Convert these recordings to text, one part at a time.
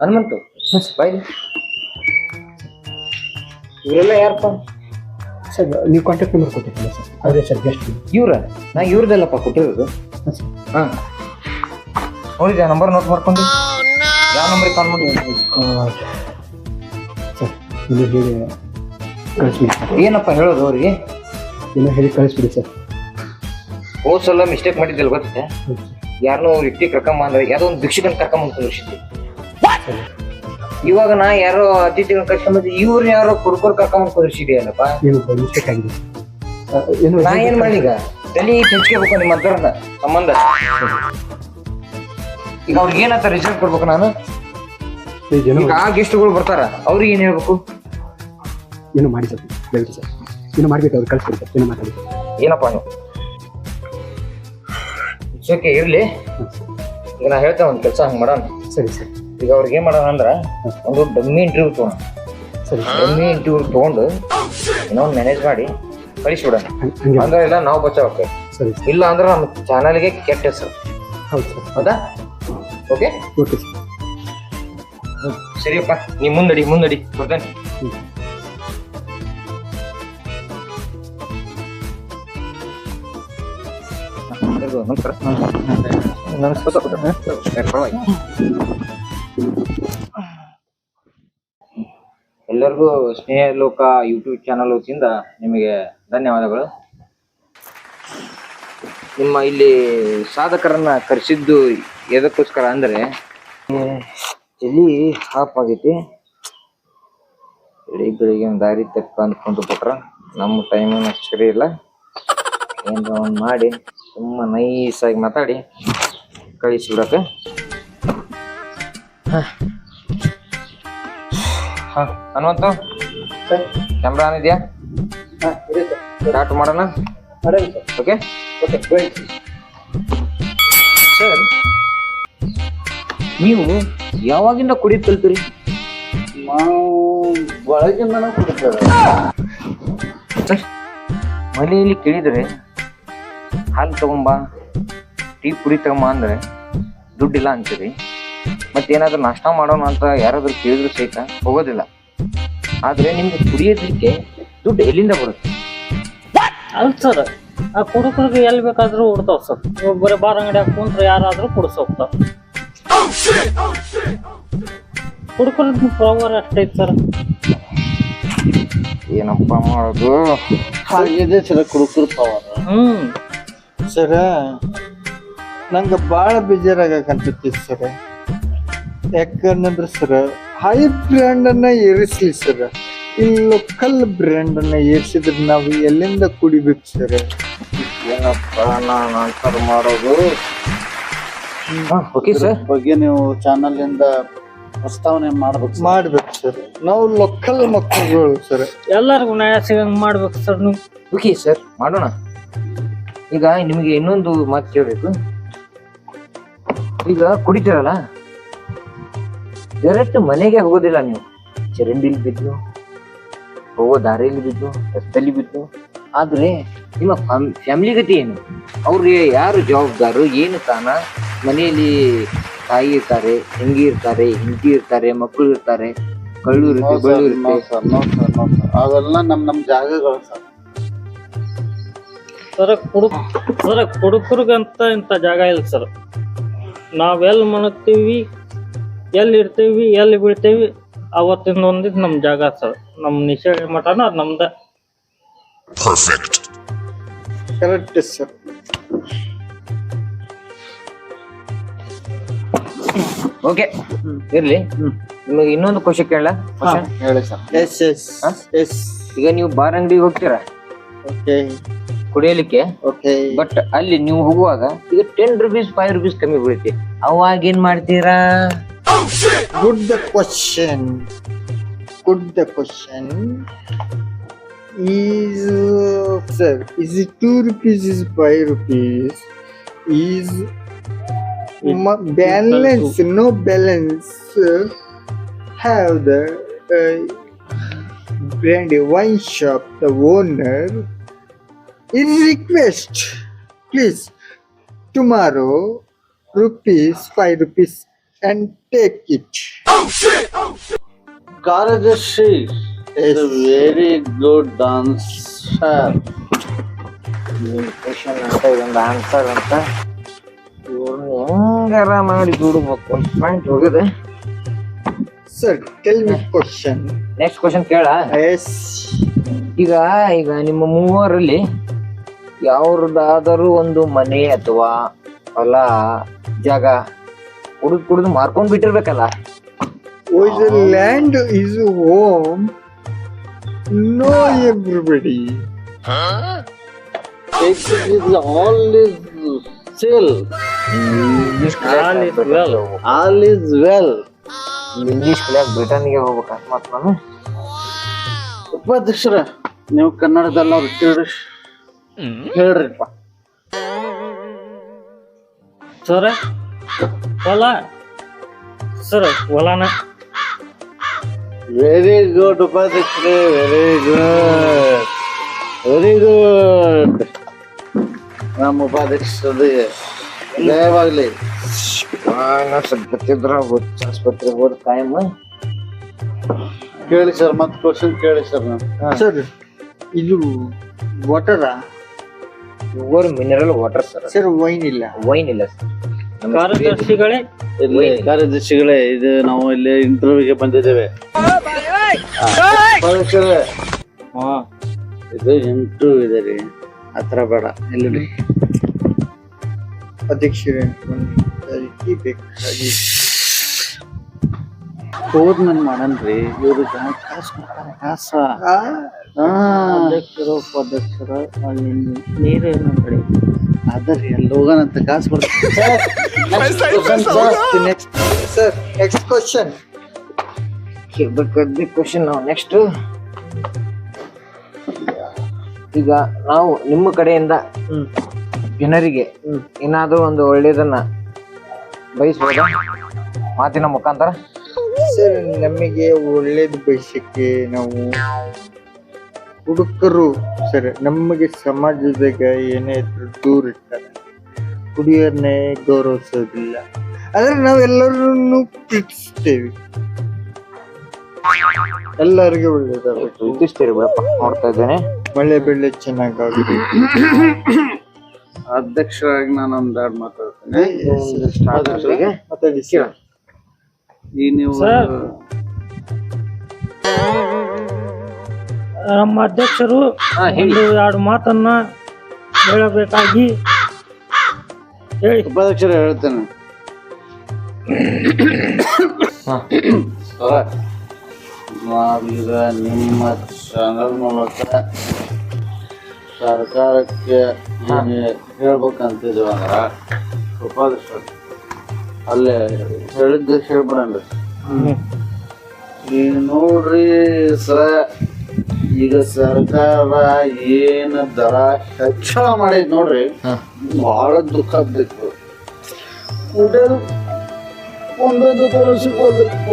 ಹನುಮಂತು ಬಾಯ್ ಇವರೆಲ್ಲ ಯಾರಪ್ಪ? ಸರ್ ನೀವು ಕಾಂಟ್ಯಾಕ್ಟ್ ನಂಬರ್ ಕೊಟ್ಟಿದ್ದೀರಾ ಸರ್? ಅದೇ ಸರ್ ಗೆಸ್ಟ್ ಇವ್ರ? ನಾ ಇವ್ರದ್ದೆಲ್ಲಪ್ಪ ಕೊಟ್ಟಿರೋದು. ಹಾಂ. ನೋಡಿ ನಂಬರ್ ನೋಟ್ ಮಾಡ್ಕೊಂಡು. ಯಾವ ನಂಬರಿಗೆ ಕಾಲ್ ಮಾಡಿ ಸರ್ ಇಲ್ಲಿ ಹೇಳಿ ಕಳಿಸ್ಬಿಡಿ ಸರ್. ಏನಪ್ಪ ಹೇಳೋದು ಅವ್ರಿಗೆ? ಏನೋ ಹೇಳಿ ಕಳಿಸ್ಬಿಡಿ ಸರ್. ಹೋದ್ ಸಲ ಮಿಸ್ಟೇಕ್ ಮಾಡಿದ್ದಲ್ಲ ಗೊತ್ತೆ ಯಾರನ್ನೋ ವ್ಯಕ್ತಿ ಕರ್ಕೊಂಬ ಅಂದ್ರೆ ಯಾವುದೋ ಒಂದು ಭಿಕ್ಷಕನ ಕರ್ಕೊಂಬಂದು ಕಳಿಸಿದ್ದೆ ಇವಾಗ ನಾ ಯಾರೋ ಅತಿಥಿಗಳನ್ನ ಕಸ್ಟಮರ್ ಇವ್ರು ಯಾರೋ ಕುಡ್ಕೋರ್ ಕರ್ಕೊಂಡ್ ಕುದಿಸಿದೆಯಲ್ಲಪ್ಪ ಏನು ಅಹ್, ಏನು ನಾ ಏನ್ ಮಾಡಿ ಈಗ? ತಲೆ ಹೆಚ್ಕೋಬೇಕು ನಿಮ್ಮ ಹತ್ರದ ಸಂಬಂಧ. ಈಗ ಅವ್ರಿಗೆ ಏನಂತ ರಿಸಲ್ಟ್ ಕೊಡ್ಬೇಕು ನಾನು? ಏನೋ ಈಗ ಆ ಗೆಸ್ಟ್ಗಳು ಬರ್ತಾರ ಅವ್ರಿಗೆ ಏನ್ ಹೇಳ್ಬೇಕು? ಏನು ಮಾಡಿ ಸರ್ ದಯವಿಟ್ಟು ಸರ್. ಏನು ಮಾಡ್ಬೇಕು ಅವ್ರು ಕಳ್ಸ್ಕೊಡಿ ಸರ್ ಏನು ಮಾತಾಡಿ ಸರ್ ಏನಪ್ಪ ನೀವು? ಓಕೆ ಇರ್ಲಿ. ಈಗ ನಾ ಹೇಳ್ತೇನೆ ಒಂದು ಕೆಲಸ ಹಂಗೆ ಮಾಡೋಣ. ಸರಿ ಸರ್. ಈಗ ಅವ್ರಿಗೆ ಏನ್ ಮಾಡೋಣ ಅಂದ್ರ ಒಂದು ಡಮ್ಮಿ ಇಂಟರ್ವ್ಯೂ ತಗೋಣ. ಸರಿ. ಡಮ್ಮಿ ಇಂಟರ್ವ್ಯೂ ತಗೊಂಡು ಇನ್ನೊಂದು ಮ್ಯಾನೇಜ್ ಮಾಡಿ ಕಳಿಸ್ಬಿಡೋಣ. ಹಂಗೆ ಹಂಗೆ. ಅಂದ್ರೆ ಇಲ್ಲ ನಾವು ಬಚಾವಕ್ಕೆ. ಸರಿ. ಇಲ್ಲ ಅಂದ್ರೆ ನಮ್ಮ ಚಾನಲ್ಗೆ ಕೆಟ್ಟ ಹೆಸರು. ಹೌದು ಸರ್. ಹೌದಾ? Okay okay sir. ಸರಿಯಪ್ಪ. ನೀ ಮುಂದಡಿ ಮುಂದಡಿ. ಬರ್ತೇನೆ. ನಮಸ್ಕಾರ ನಮಸ್ಕಾರ ನಮಸ್ಕಾರ ಎಲ್ಲರಿಗೂ ಸ್ನೇಹ ಲೋಕ ಯೂಟ್ಯೂಬ್ ಚಾನಲ್ ವತಿಯಿಂದ ನಿಮಗೆ ಧನ್ಯವಾದಗಳು. ನಿಮ್ಮ ಇಲ್ಲಿ ಸಾಧಕರನ್ನ ಕರೆಸಿದ್ದು ಎದಕ್ಕೋಸ್ಕರ ಅಂದ್ರೆ ಎಲ್ಲಿ ಹಾಪ್ ಆಗೈತಿ? ಇಡೀ ಬೆಳಿಗ್ಗೆ ಒಂದು ದಾರಿ ತಪ್ಪ ಅಂದ್ಕೊಂಡು ಬಿಟ್ರ ನಮ್ಮ ಟೈಮ್ ಸರಿ ಇಲ್ಲ. ಏನಾರ ಒಂದು ಮಾಡಿ ತುಂಬ ನೈಸಾಗಿ ಮಾತಾಡಿ ಕಳಿಸ್ಬಿಡಕ್ಕೆ ಹಾ ಹನುಮಂತು? ಸರ್ ಕ್ಯಾಮ್ರಾ ಆನ್ ಇದೆಯಾ? ಸ್ಟಾರ್ಟ್ ಮಾಡೋಣ. ಓಕೆ ಓಕೆ ಸರ್ ನೀವು ಯಾವಾಗಿಂದ ಕುಡಿಯೋದು ಕಲ್ತೀರಿ? ನಾವು ಒಳಗಿಂದನೇ ಕುಡಿತೇವೆ ಸರ್ ಮನೆಯಲ್ಲಿ ಕೇಳಿದರೆ ಹಾಲು ತಗೊಂಬ ಟೀ ಪುಡಿ ತಗೊಂಬ ಅಂದ್ರೆ ದುಡ್ಡಿಲ್ಲ ಅಂತೀರಿ. ಮತ್ತೇನಾದ್ರೂ ನಾಷ್ಟ ಮಾಡೋಣ ಅಂತ ಯಾರಾದ್ರೂ ಕೇಳಿದ್ರು ಸಹಿತ ಹೋಗೋದಿಲ್ಲ. ಆದ್ರೆ ನಿಮ್ಗೆ ಕುಡಿಯೋದಕ್ಕೆ ದುಡ್ಡು ಎಲ್ಲಿಂದ ಬರುತ್ತೆ? ಅಲ್ಲ ಸರ್ ಆ ಕುಡುಕರಿಗೆ ಎಲ್ಲಿ ಬೇಕಾದ್ರೂ ಉಡ್ತಾವ ಸರ್ ಇವಾಗ ಬರೀ ಬಾರ್ ಅಂಗಡಿ ಕುಂತ್ರೆ ಯಾರಾದ್ರೂ ಕುಡಿಸ್ ಹೋಗ್ತಾವ ಕುಡುಕರ ಪವರ್ ಅಷ್ಟೈತೆ ಸರ್ ಏನಪ್ಪ ಮಾಡೋದು? ಇದೆ ಸರ ಕುಡುಕರು ಪವರ್ ಹ್ಮ್. ಸರ ನಂಗೆ ಭಾಳ ಬೇಜಾರಾಗಕಂತೈತಿ ಸರ ಯಾಕಂದ್ರೆ ಸರ್ ಹೈ ಬ್ರ್ಯಾಂಡ್ ಅನ್ನ ಏರಿಸ್ಲಿ ಸರ್. ಈ ಲೋಕಲ್ ಬ್ರ್ಯಾಂಡ್ ಅನ್ನ ಏರಿಸಿದ್ರೆ ನಾವು ಎಲ್ಲಿಂದ ಕುಡಿಬೇಕು ಸರ್? ಏನಪ್ಪ ನಾನು ಆನ್ಸರ್ ಮಾಡೋದು? ಓಕೆ ಸರ್ ಬಗ್ಗೆ ನೀವು ಚಾನಲ್ ಇಂದ ಪ್ರಸ್ತಾವನೆ ಮಾಡ್ಬೇಕು ಮಾಡ್ಬೇಕು ಸರ್. ನಾವು ಲೋಕಲ್ ಮಕ್ಕಳುಗಳು ಸರ್. ಎಲ್ಲರಿಗೂ ನ್ಯಾಯ ಸಿಗಂಗ್ ಮಾಡ್ಬೇಕು ಸರ್ ನೀವು. ಓಕೆ ಸರ್ ಮಾಡೋಣ. ಈಗ ನಿಮಗೆ ಇನ್ನೊಂದು ಮಾತು ಕೇಳಬೇಕು. ಈಗ ಕುಡಿತೀರಲ್ಲ? ಡೈರೆಕ್ಟ್ ಮನೆಗೆ ಹೋಗೋದಿಲ್ಲ ನೀವು. ಚರಂಡಿಲಿ ಬಿದ್ದು ಹೋಗೋ ದಾರಿಯಲ್ಲಿ ಬಿದ್ದು ರಸ್ತೆಯಲ್ಲಿ ಬಿದ್ದು. ಆದರೆ ನಿಮ್ಮ ಫ್ಯಾಮಿಲಿ ಗತಿ ಏನು? ಅವ್ರಿಗೆ ಯಾರು ಜವಾಬ್ದಾರು? ಏನು ತಾನ ಮನೆಯಲ್ಲಿ ತಾಯಿ ಇರ್ತಾರೆ ತಂಗಿ ಇರ್ತಾರೆ ಹೆಂಡತಿ ಇರ್ತಾರೆ ಮಕ್ಕಳು ಇರ್ತಾರೆ ಕಳ್ಳು ಇರುತ್ತೆ ಬಳ್ಳು ಇರುತ್ತೆ. Sir no sir no sir. ಅವೆಲ್ಲ ನಮ್ಮ ನಮ್ಮ ಜಾಗಗಳು ಸರ್. ಸರ ಕುಡುಕ್ ಸರ ಕುಡುಕರಿಗಂತ ಇಂಥ ಜಾಗ ಇಲ್ಲ ಸರ್. ನಾವೆಲ್ಲಿ ಮಣಗ್ತೀವಿ ಎಲ್ಲಿ ಇರ್ತೀವಿ ಎಲ್ಲಿ ಬೀಳ್ತೀವಿ ಅವತ್ತಿಂದ ಒಂದಿದ್ ನಮ್ ಜಾಗ ಸರ್. ನಮ್ ನಿಶಾಳಿ ಮಠನ ಅದ್ ನಮ್ದ. ಕರೆಕ್ಟ್ ಸರ್ ಓಕೆ ಇರ್ಲಿ. ನಿಮಗೆ ಇನ್ನೊಂದು ಕ್ವಶನ್ ಕೇಳ ಹೇಳಿ ಸರ್ ಎಸ್ ಎಸ್ ಹಾ? ಎಸ್ ಈಗ ನೀವು ಬಾರ್ ಅಂಗಡಿಗೆ ಹೋಗ್ತೀರಾ? ಓಕೆ ಕುಡಿಯಲಿಕ್ಕೆ? ಓಕೆ ಬಟ್ ಅಲ್ಲಿ ನೀವು ಹೋಗುವಾಗ ಈಗ ಟೆನ್ ರುಪೀಸ್ ಫೈವ್ ರುಪೀಸ್ ಕಮ್ಮಿ ಬೀಳುತ್ತೆ. ಅವಾಗ ಏನ್ ಮಾಡ್ತೀರಾ? Good the question. Good the question. Is uh, sir, is it two rupees is five rupees? Is it, balance no balance uh, have the uh, brandy wine shop the owner in request please tomorrow rupees five rupees and take it. ಕಾರ್ಯದರ್ಶಿ is a very good dancer. Question ಅಂತ ಇದೊಂದು answer ಅಂತ ಇವ್ರನ್ನ ಹೆಂಗಾರ ಮಾಡಿ ದುಡ್ಬೇಕು ಒಂದು point ಹೋಗಿದೆ sir tell me question next question ಕೇಳ. ಎಸ್ ಈಗ ಈಗ ನಿಮ್ಮ ಮೂವರಲ್ಲಿ ಯಾವ್ರದ್ದಾದರೂ ಒಂದು ಮನೆ ಅಥವಾ ಹೊಲ ಜಾಗ ಕುಡಿದು ಕುಡಿದು ಮಾರ್ಕೊಂಡ್ ಬಿಟ್ಟಿರ್ಬೇಕಲ್ಲ land is home no everybody everybody. It sale all is still. English All is well. All is well. English ಕಲಿಯಾಕ ಬ್ರಿಟನ್ಗೆ ಹೋಗ್ಬೇಕಂತ ಮತ್ ನಾನು ಉಪಾಧ್ಯಕ್ಷರ ನೀವು ಕನ್ನಡದಲ್ಲ ಕೇಳ್ರಿ ಹೇಳ್ರಿಪ್ಪ ಸರ ಹೊಲ ಸರ್ ಹೊಲನ ವೆರಿ ಗುಡ್ ಉಪಾಧ್ಯಕ್ಷರೇ ವೆರಿ ಗುಡ್ ವೆರಿ ಗುಡ್ ನಮ್ಮ ಉಪಾಧ್ಯಕ್ಷರಿಗೆ ಜಯವಾಗ್ಲಿ ಸ್ವಲ್ಪ ಆಸ್ಪತ್ರೆ ಆಸ್ಪತ್ರೆಗೆ ಹೋದ ಟೈಮ್ ಕೇಳಿ ಸರ್ ಮತ್ತೆ ಕ್ವಶನ್ ಕೇಳಿ ಸರ್ ನಾನು. ಸರ್ ಇದು water mineral water sir sir wine ಇಲ್ಲ. ವೈನ್ ಇಲ್ಲ ಸರ್ ಕಾರ್ಯದರ್ಶಿಗಳೇ ಇಲ್ಲಿ ಕಾರ್ಯದರ್ಶಿಗಳೇ ಇದು ನಾವು ಇಲ್ಲಿ ಇಂಟರ್ವ್ಯೂಗೆ ಬಂದಿದ್ದೇವೆ. ಹಾ. ಇದು ಇಂಟರ್ವ್ಯೂ ಇದೆ ರೀ. ಹತ್ರ ಬೇಡ ಇಲ್ಲಿ ಅಧ್ಯಕ್ಷರೇ ಬೇಕಾಗಿ. ಗೌರ್ಮೆಂಟ್ ಮಾಡನ್ರಿ ಇವ್ರು ಕಾಸು ಕೊಡ್ತಾರೆ ಕಾಸ ಅಧ್ಯಕ್ಷರು ಉಪಾಧ್ಯಕ್ಷರು ಅಲ್ಲಿ ನೀರೇನು ಕಡೆ. ಅದರಿ ಅಲ್ಲಿ ಹೋಗೋಣಂತ ಕಾಸು ಕೊಡ್ತಾರೆ. next ಸರ್ ನೆಕ್ಸ್ಟ್ ಕ್ವಶನ್ ಕೇಳ್ಬೇಕಾದ ಕ್ವಶನ್ ನಾವು ನೆಕ್ಸ್ಟ್ ಈಗ ನಾವು ನಿಮ್ಮ ಕಡೆಯಿಂದ ಜನರಿಗೆ ಏನಾದ್ರೂ ಒಂದು ಒಳ್ಳೇದನ್ನ ಬಯಸ್ಬೋದಾ? ಮಾತಿನ ಮುಖಾಂತರ. ಸರ್ ನಮಗೆ ಒಳ್ಳೇದು ಬಯಸಕ್ಕೆ ನಾವು ಹುಡುಕರು. ಸರ್ ನಮಗೆ ಸಮಾಜದಾಗ ಏನೇ ಇದ್ರು ದೂರ ಇರ್ತಾರೆ. ಕುಡಿಯೋರ್ನೇ ಗೌರವಿಸೋದಿಲ್ಲ. ಆದ್ರೆ ನಾವೆಲ್ಲರನ್ನು ಪ್ರೀತಿಸ್ತೇವೆ ಎಲ್ಲರಿಗೆ ಒಳ್ಳೇದಾಗುತ್ತೆ ಪ್ರೀತಿಸ್ತೀರಿ ಬಿಡಪ್ಪ ನೋಡ್ತಾ ಇದ್ದೇನೆ. ಮಳೆ ಬೆಳೆ ಚೆನ್ನಾಗಿ ಅಧ್ಯಕ್ಷರಾಗಿ ನಾನು ಎರಡು ಮಾತಾಡ್ತೇನೆ. ಅಧ್ಯಕ್ಷರಿಗೆ ಮಾತಾಡಿ ಸರ್. ಈ ನೀವು ಸರ್. ನಮ್ಮ ಅಧ್ಯಕ್ಷರು ಹಾ, ಹೇಳಿ. ಒಂದು ಎರಡು ಮಾತನ್ನ ಹೇಳಬೇಕಾಗಿ ಹೇಳಿ ಉಪಾಧ್ಯಕ್ಷರ ಹೇಳ್ತೇನೆ. ಸರ್, ನಾವೀಗ ನಿಮ್ಮ ಚಾನಲ್ ಮೂಲಕ ಸರ್ಕಾರಕ್ಕೆ ಏನು ಹೇಳ್ಬೇಕಂತಿದ್ವಿ ಅಂದ್ರ ಉಪಾಧ್ಯಕ್ಷರು ಅಲ್ಲೇ ಹೇಳಿದ್ದ ಹೇಳ್ಬಿಡನ್ರಿ ಈಗ ನೋಡ್ರಿ ಸರ ಈಗ ಸರ್ಕಾರ ಏನ್ ದರ ಹೆಚ್ಚಳ ಮಾಡೈತ್ ನೋಡ್ರಿ. ಬಹಳ ದುಃಖ ಕುಡಿಯೋದು ಒಂದೊಂದು ತರ ಸಿಗೋದಪ್ಪ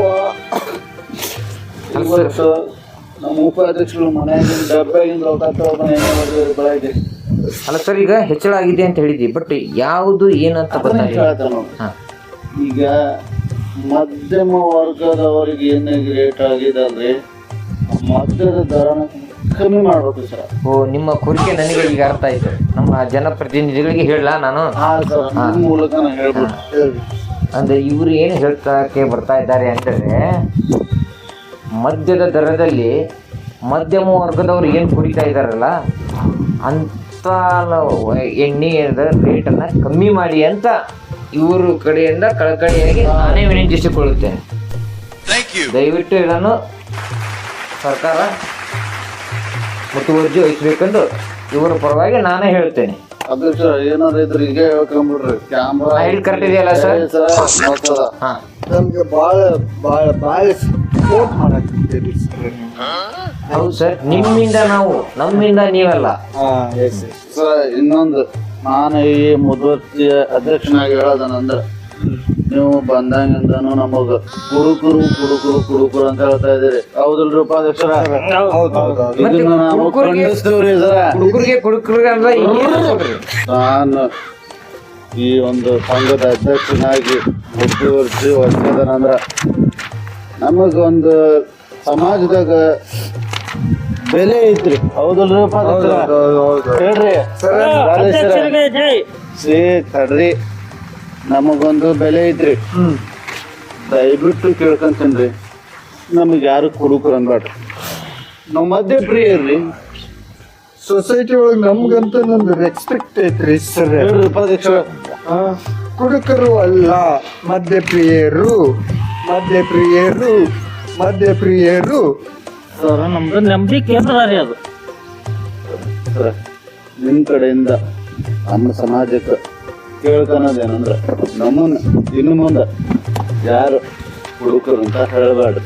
ಇವತ್ತು ನಮ್ಮ ಉಪಾಧ್ಯಕ್ಷರು ಮನೆಯಿಂದ ಡಬ್ಬೆಯಿಂದ ಬೆಳಗ್ಗೆ. ಅಲ್ಲ ಸರ್ ಈಗ ಹೆಚ್ಚಳ ಆಗಿದೆ ಅಂತ ಹೇಳಿದ್ವಿ. ಬಟ್ ಯಾವುದು ಏನಂತ ಗೊತ್ತಾಗಿಲ್ಲ. ಈಗ ಮಧ್ಯಮ ವರ್ಗದವರಿಗೆ ಏನಾಗಿ ರೇಟ್ ಆಗಿದೆ ಅಂದ್ರೆ ಮಧ್ಯದ ದರನ ಕಮ್ಮಿ ಮಾಡ್ಬೇಕು ಸರ್. ಓ ನಿಮ್ಮ ಕೋರಿಕೆ ನನಗೆ ಈಗ ಅರ್ಥ ಆಯ್ತು. ನಮ್ಮ ಜನಪ್ರತಿನಿಧಿಗಳಿಗೆ ಹೇಳಲಾ ನಾನು? ಹಾ ಸರ್ ನಿಮ್ಮ ಮೂಲಕ ನಾನು ಹೇಳ್ಬಿಟ್ಟು ಅಂದ್ರೆ ಇವರು ಏನು ಹೇಳ್ತಕ್ಕೆ ಬರ್ತಾ ಇದ್ದಾರೆ ಅಂದರೆ ಮದ್ಯದ ದರದಲ್ಲಿ ಮಧ್ಯಮ ವರ್ಗದವ್ರು ಏನು ಕುಡಿತಾ ಇದ್ದಾರಲ್ಲ ಅಂತ ಎಣ್ಣೆ ರೇಟನ್ನು ಕಮ್ಮಿ ಮಾಡಿ ಅಂತ ಇವರು ಕಡೆಯಿಂದ ಕಳಕಳಿಯಾಗಿ ನಾನೇ ವಿನಂತಿಸಿಕೊಳ್ಳುತ್ತೇನೆ. ದಯವಿಟ್ಟು ಇದನ್ನು ಸರ್ಕಾರ ಮುತುವರ್ಜಿ ವಹಿಸಬೇಕೆಂದು ಇವರ ಪರವಾಗಿ ನಾನೇ ಹೇಳ್ತೇನೆ. ಅಧ್ಯಕ್ಷ ಏನಾದ್ರು ಇದ್ರೆ ಈಗ ಹೇಳ್ಕೊಂಬಿಡ್ರಿ. ಕ್ಯಾಮ್ರಾ ಹೇಳಿದ್ correct ಇದೆಯಲ್ಲ ಸರ್? ನಮ್ಗೆ ಭಾಳ ಭಾಳ ಭಾಳ ಸಪೋರ್ಟ್ ಮಾಡಕ್ಕಿದ್ದೀರಿ ಸರ್. ಹೌದು ಸರ್ ನಿಮ್ಮಿಂದ ನಾವು ನಮ್ಮಿಂದ ನೀವಲ್ಲ. ಸರ್ ಇನ್ನೊಂದು ನಾನು ಈ ಮುದ್ವರ್ತಿಯ ಅಧ್ಯಕ್ಷನಾಗಿ ಹೇಳೋದನಂದ್ರ ನೀವು ಬಂದಂಗಿಂದನು ನಮಗ ಕುಡುಕರು ಕುಡುಕರು ಕುಡುಕರು ಅಂತ ಹೇಳ್ತಾ ಇದೀರಿ ಹೌದಲ್ರಿ ಉಪಾಧ್ಯಕ್ಷರ? ಹೌದು ಹೌದು ಹೌದು. ಇದನ್ನ ನಾವು ಕುಡುಕರಿಗೆ- ಖಂಡಿಸ್ತೀವ್ರಿ ಸರ. ಹುಡುಗರಿಗೆ ಕುಡುಕರಿಗೆ ಅಂದ್ರೆ ಏನು ನೋಡ್ರಿ ನಾನು ಈ ಒಂದು ಸಂಘದ ಅಧ್ಯಕ್ಷನಾಗಿ ಮುಂದುವರಿಸಿ ವರ್ಷದನಂದ್ರ ನಮಗೊಂದು ಸಮಾಜದಾಗ ಬೆಲೆ ಐತ್ರಿ. ಹೌದಲ್ರಿ ಹೇಳ್ರಿ. ಸರಿ ತಡ್ರಿ. ನಮಗೊಂದು ಬೆಲೆ ಐತ್ರಿ ದಯವಿಟ್ಟು ಕೇಳ್ಕೊಂತೇನ್ರಿ. ನಮಗೆ ಯಾರು ಕುಡುಕರು ಅನ್ಬೇಡ್ರಿ ನಾವು ಮಧ್ಯ ರೀ ಸೊಸೈಟಿ ಒಳಗೆ ನಮ್ಗಂತ ಒಂದು ರೆಸ್ಪೆಕ್ಟ್ ಐತ್ರಿ ಸರ್. ಕುಡುಕರು ಅಲ್ಲ ಮದ್ಯಪ್ರಿಯರು ಮಧ್ಯ ಪ್ರಿಯರು ಸರ್ ನಮ್ದು ನಂಬಿಕೆ ರೀ ಅದು. ನಿಮ್ಮ ನಿಮ್ ಕಡೆಯಿಂದ ನಮ್ಮ ಸಮಾಜಕ್ಕೆ ಕೇಳ್ಕೊಳೋದೇನಂದ್ರ ನಮ್ಮನ್ನ ಇನ್ನು ಮುಂದೆ ಯಾರು ಹುಡುಕರು ಅಂತ ಹೇಳಬಾರ್ದು.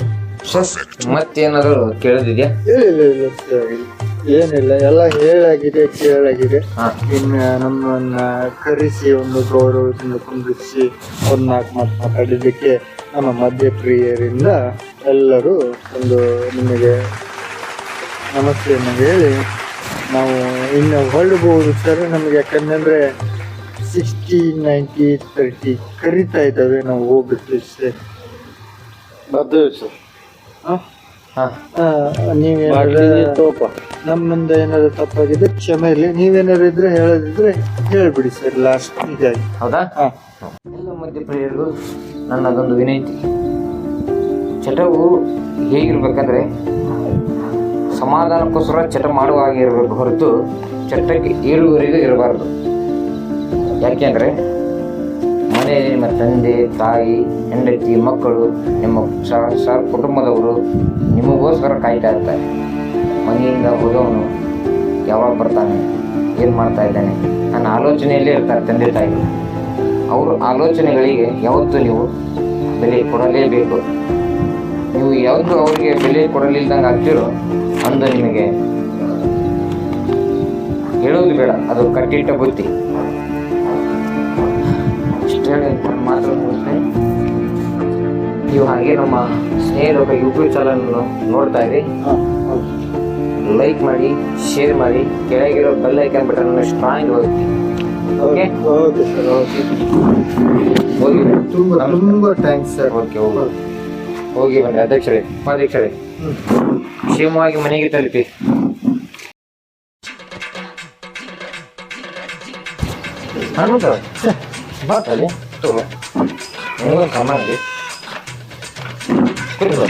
ಮತ್ತೇನಾದ್ರು ಕೇಳೋದಿದ್ಯಾ? ಇಲ್ಲ ಇಲ್ಲ ಇಲ್ಲ ಏನಿಲ್ಲ ಎಲ್ಲ ಹೇಳಾಗಿದೆ ಕೇಳಾಗಿದೆ. ಇನ್ನ ನಮ್ಮನ್ನ ಕರೆಸಿ ಒಂದು ಗೌರವದಿಂದ ಕುಂದಿರಿಸಿ ಒಂದು ನಾಲ್ಕು ಮಾತು ಮಾತಾಡಿದ್ದಕ್ಕೆ ನಮ್ಮ ಮದ್ಯಪ್ರಿಯರಿಂದ ಎಲ್ಲರೂ ಒಂದು ನಿಮಗೆ ನಮಸ್ತೆಯನ್ನು ಹೇಳಿ ನಾವು ಇನ್ನು ಹೊರಡಬಹುದು ಸರ್ ನಮಗೆ ಯಾಕಂದ್ರೆ ಸಿಕ್ಸ್ಟಿ ನೈಂಟಿ ತರ್ಟಿ ಕರಿತಾ ಇದ್ದಾವೆ ನಾವು ಹೋಗ್ಬಿಟ್ಟು ಸರ್ ಬರ್ತೀವಿ ಸರ್. ಹಾ. ನೀವು ನಮ್ಮಿಂದ ಏನಾದ್ರು ತಪ್ಪಾಗಿದೆ? ಕ್ಷಮೆ ಇರಲಿ. ನೀವೇನಾದ್ರು ಇದ್ರೆ ಹೇಳೋದಿದ್ರೆ ಹೇಳ್ಬಿಡಿ ಸರ್ ಲಾಸ್ಟ್ ಇದಾಗಿ ಹೌದಾ. ಎಲ್ಲ ಮಧ್ಯಪ್ರಿಯರಿಗೂ ನನ್ನ ಅದೊಂದು ವಿನಂತಿ. ಚಟವು ಹೇಗಿರ್ಬೇಕಂದ್ರೆ ಸಮಾಧಾನಕ್ಕೋಸ್ಕರ ಚಟ ಮಾಡುವ ಹಾಗೆ ಇರಬೇಕು ಹೊರತು ಚಟಕ್ಕೆ ಏಳುವರೆಗೂ ಇರಬಾರ್ದು. ಯಾಕೆಂದ್ರೆ ಮನೆಯಲ್ಲಿ ನಿಮ್ಮ ತಂದೆ, ತಾಯಿ, ಹೆಂಡತಿ, ಮಕ್ಕಳು, ನಿಮ್ಮ ಸ ಸ, ಕುಟುಂಬದವರು ನಿಮಗೋಸ್ಕರ ಕಾಯ್ತಾ ಇರ್ತಾರೆ. ಮನೆಯಿಂದ ಹೋದವನು ಯಾವಾಗ ಬರ್ತಾನೆ, ಏನು ಮಾಡ್ತಾ ಇದ್ದಾನೆ ನನ್ನ ಆಲೋಚನೆಯಲ್ಲೇ ಇರ್ತಾರೆ ತಂದೆ, ತಾಯಿ. ಅವ್ರ ಆಲೋಚನೆಗಳಿಗೆ ಯಾವತ್ತೂ ನೀವು ಬೆಲೆ ಕೊಡಲೇಬೇಕು. ನೀವು ಯಾವತ್ತೂ ಅವರಿಗೆ ಬೆಲೆ ಕೊಡಲಿಲ್ದಂಗೆ ಆಗ್ತಿರೋ ಅಂದು ನಿಮಗೆ ಹೇಳೋದು ಬೇಡ. ಅದು ಕಟ್ಟಿಟ್ಟ ಬುತ್ತಿ. ಹೇಳಿ ಅಂತ ಮಾತು ಮುಗಿಸ್ತೇನೆ ನೀವು ಹಾಗೆ ನಮ್ಮ ಸ್ನೇಹಿತರ ಯೂಟ್ಯೂಬ್ ಚಾನಲ್ ನೋಡ್ತಾ ಇರಿ. ಲೈಕ್ ಮಾಡಿ ಶೇರ್ ಮಾಡಿ ಕೆಳಗಿರೋ ಬೆಲ್ ಐಕನ್ ಬಟನ್ ಸ್ಟ್ರಾಂಗ್ ಹೋಗುತ್ತೆ ಓಕೆ ಓಕೆ ಸರ್ ಓಕೆ ಹೋಗಿ. ತುಂಬ ತುಂಬಾ ಥ್ಯಾಂಕ್ಸ್ ಸರ್ ಓಕೆ ಹೋಗಿ. ಹೋಗಿ ಬನ್ನಿ ಅಧ್ಯಕ್ಷರೇ ಉಪಾಧ್ಯಕ್ಷರೇ. ಕ್ಷೇಮವಾಗಿ ಮನೆಗೆ ತಲುಪಿ. ಹನುಮಂತ ಬಾತಲ್ಲಿ ತಗೋ ನಿಮಗೊಂದು ಸಾಮಾನು ಇದೆ. ಕುತ್ಕೋ.